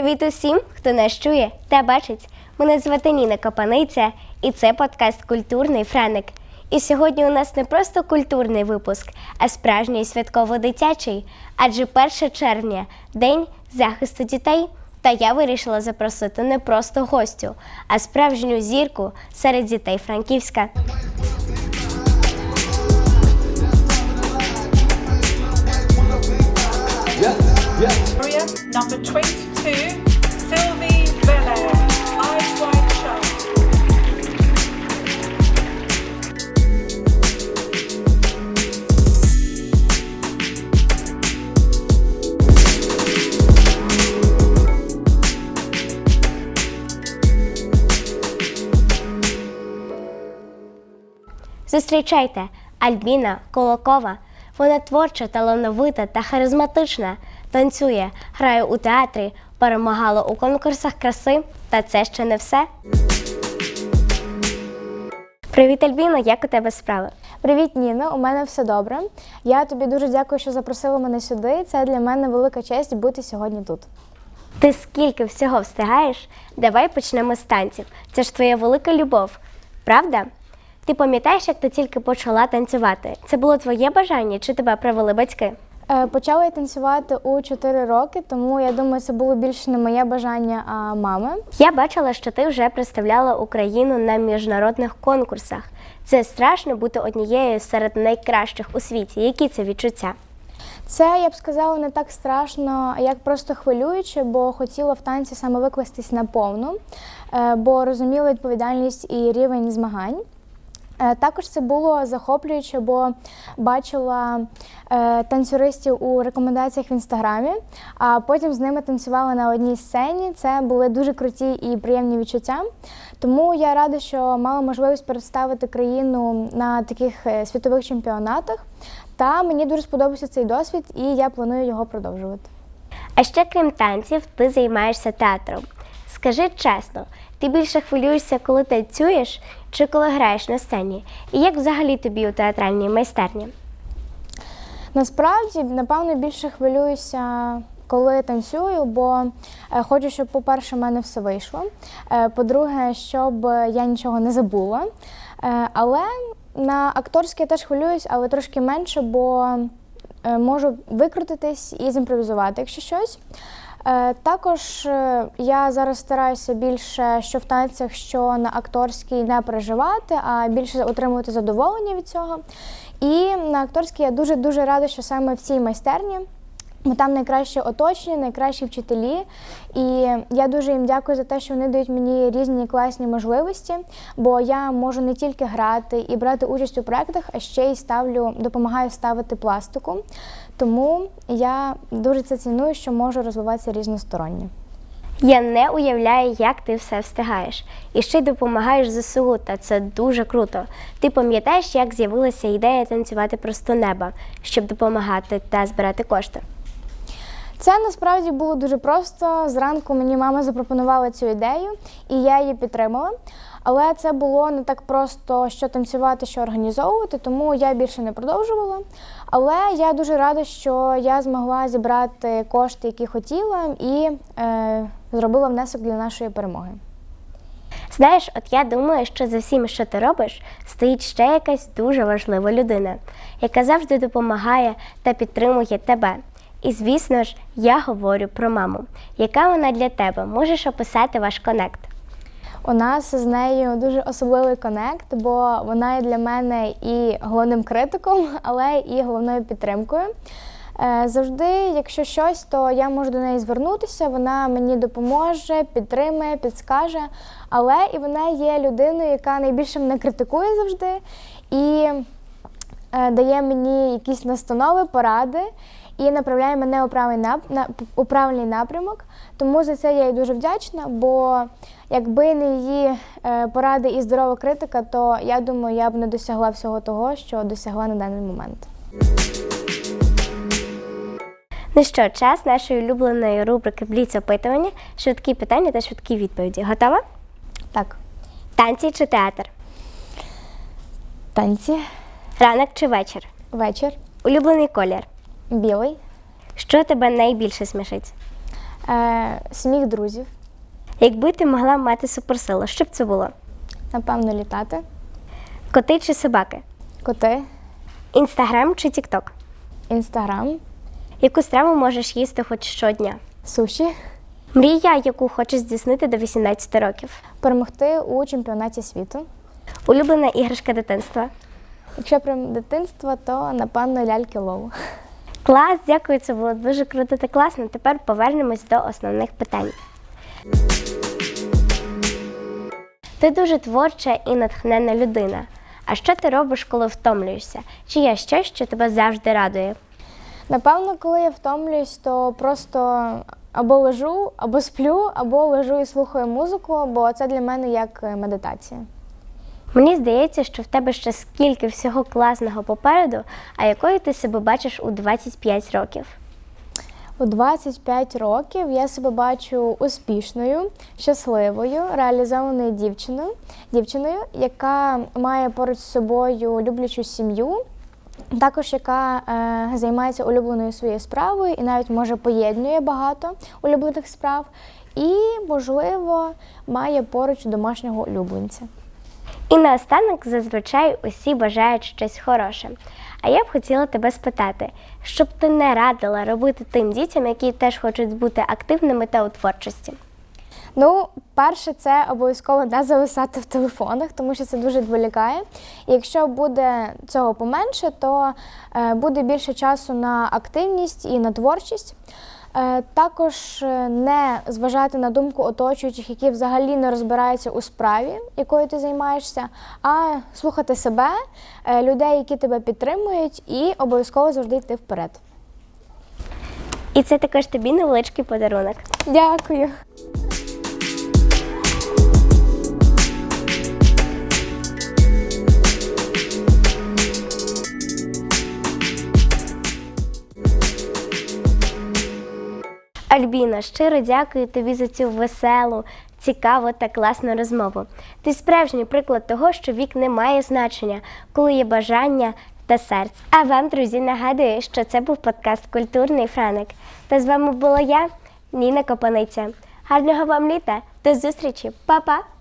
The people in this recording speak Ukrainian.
Привіт усім, хто нас чує та бачить. Мене звати Ніна Копаниця, і це подкаст Культурний Френик. І сьогодні у нас не просто культурний випуск, а справжній святково-дитячий, адже 1 червня день захисту дітей. Та я вирішила запросити не просто гостю, а справжню зірку серед дітей Франківська. Number 22, Зустрічайте Альбіна Колокова. Вона творча, талановита та харизматична. Танцює, грає у театрі, перемагала у конкурсах краси. Та це ще не все. Привіт, Альбіна! Як у тебе справи? Привіт, Ніно. У мене все добре. Я тобі дуже дякую, що запросила мене сюди. Це для мене велика честь бути сьогодні тут. Ти скільки всього встигаєш? Давай почнемо з танців. Це ж твоя велика любов, правда? Ти пам'ятаєш, як ти тільки почала танцювати? Це було твоє бажання чи тебе привели батьки? Е, Почала я танцювати у 4 роки, тому я думаю, це було більше не моє бажання, а мами. Я бачила, що ти вже представляла Україну на міжнародних конкурсах. Це страшно бути однією серед найкращих у світі. Які це відчуття? Це я б сказала не так страшно, як просто хвилююче, бо хотіла в танці саме викластись наповну, е, бо розуміла відповідальність і рівень змагань. Е, Також це було захоплююче, бо бачила е, танцюристів у рекомендаціях в інстаграмі, а потім з ними танцювала на одній сцені. Це були дуже круті і приємні відчуття. Тому я рада, що мала можливість представити країну на таких е, світових чемпіонатах. Та мені дуже сподобався цей досвід, і я планую його продовжувати. А ще крім танців, ти займаєшся театром. Скажи чесно, ти більше хвилюєшся, коли танцюєш чи коли граєш на сцені? І як взагалі тобі у театральній майстерні? Насправді, напевно, більше хвилююся, коли танцюю, бо е, хочу, щоб, по-перше, в мене все вийшло. Е, По-друге, щоб я нічого не забула. Е, Але на акторське я теж хвилююсь, але трошки менше, бо можу викрутитись і зімпровізувати, якщо щось. Е, Також е, я зараз стараюся більше що в танцях, що на акторській не переживати, а більше отримувати задоволення від цього. І на акторській я дуже дуже рада, що саме в цій майстерні. Бо там найкраще оточення, найкращі вчителі. І я дуже їм дякую за те, що вони дають мені різні класні можливості, бо я можу не тільки грати і брати участь у проєктах, а ще й ставлю, допомагаю ставити пластику. Тому я дуже це ціную, що можу розвиватися різносторонньо. Я не уявляю, як ти все встигаєш. І ще й допомагаєш ЗСУ, та це дуже круто. Ти пам'ятаєш, як з'явилася ідея танцювати просто неба, щоб допомагати та збирати кошти? Це насправді було дуже просто. Зранку мені мама запропонувала цю ідею, і я її підтримала. Але це було не так просто, що танцювати, що організовувати, тому я більше не продовжувала. Але я дуже рада, що я змогла зібрати кошти, які хотіла, і е, зробила внесок для нашої перемоги. Знаєш, от я думаю, що за всім, що ти робиш, стоїть ще якась дуже важлива людина, яка завжди допомагає та підтримує тебе. І звісно ж, я говорю про маму. Яка вона для тебе? Можеш описати ваш конект? У нас з нею дуже особливий конект, бо вона є для мене і головним критиком, але і головною підтримкою. Е, Завжди, якщо щось, то я можу до неї звернутися, вона мені допоможе, підтримає, підскаже. Але і вона є людиною, яка найбільше мене критикує завжди і е, дає мені якісь настанови, поради і направляє мене у правильний, у правильний напрямок. Тому за це я їй дуже вдячна, бо якби не її е, поради і здорова критика, то я думаю, я б не досягла всього того, що досягла на даний момент. Ну що, час нашої улюбленої рубрики Бліц опитування, швидкі питання та швидкі відповіді. Готова? Так, Танці чи театр? танці, Ранок чи вечір? вечір, Улюблений колір. Білий, Що тебе найбільше смішить? е, сміх друзів, Якби ти могла мати суперсилу, що б це було? напевно, літати, Коти чи собаки? коти, Інстаграм чи Тікток? інстаграм, Яку страву можеш їсти хоч щодня? суші, Мрія, яку хочеш здійснити до 18 років. перемогти у чемпіонаті світу. Улюблена іграшка дитинства. Якщо про дитинство, то напевно ляльки лову. Клас, дякую, це було дуже круто та класно. Тепер повернемось до основних питань. Ти дуже творча і натхненна людина. А що ти робиш, коли втомлюєшся? Чи є щось, що тебе завжди радує? Напевно, коли я втомлююсь, то просто або лежу, або сплю, або лежу і слухаю музику, бо це для мене як е, медитація. Мені здається, що в тебе ще скільки всього класного попереду, а якою ти себе бачиш у 25 років. У 25 років я себе бачу успішною, щасливою, реалізованою дівчиною, дівчиною, яка має поруч з собою люблячу сім'ю, також яка е, займається улюбленою своєю справою і навіть може поєднує багато улюблених справ, і, можливо, має поруч домашнього улюбленця. І наостанок зазвичай усі бажають щось хороше. А я б хотіла тебе спитати, що б ти не радила робити тим дітям, які теж хочуть бути активними та у творчості. Ну, перше, це обов'язково не зависати в телефонах, тому що це дуже відволікає. Якщо буде цього поменше, то е, буде більше часу на активність і на творчість. Е, також е, не зважати на думку оточуючих, які взагалі не розбираються у справі, якою ти займаєшся, а слухати себе, е, людей, які тебе підтримують, і обов'язково завжди йти вперед. І це також тобі невеличкий подарунок. Дякую. Альбіна, щиро дякую тобі за цю веселу, цікаву та класну розмову. Ти справжній приклад того, що вік не має значення, коли є бажання та серце. А вам, друзі, нагадую, що це був подкаст Культурний Франик. Та з вами була я, Ніна Копаниця. Гарного вам літа, до зустрічі, Па-па!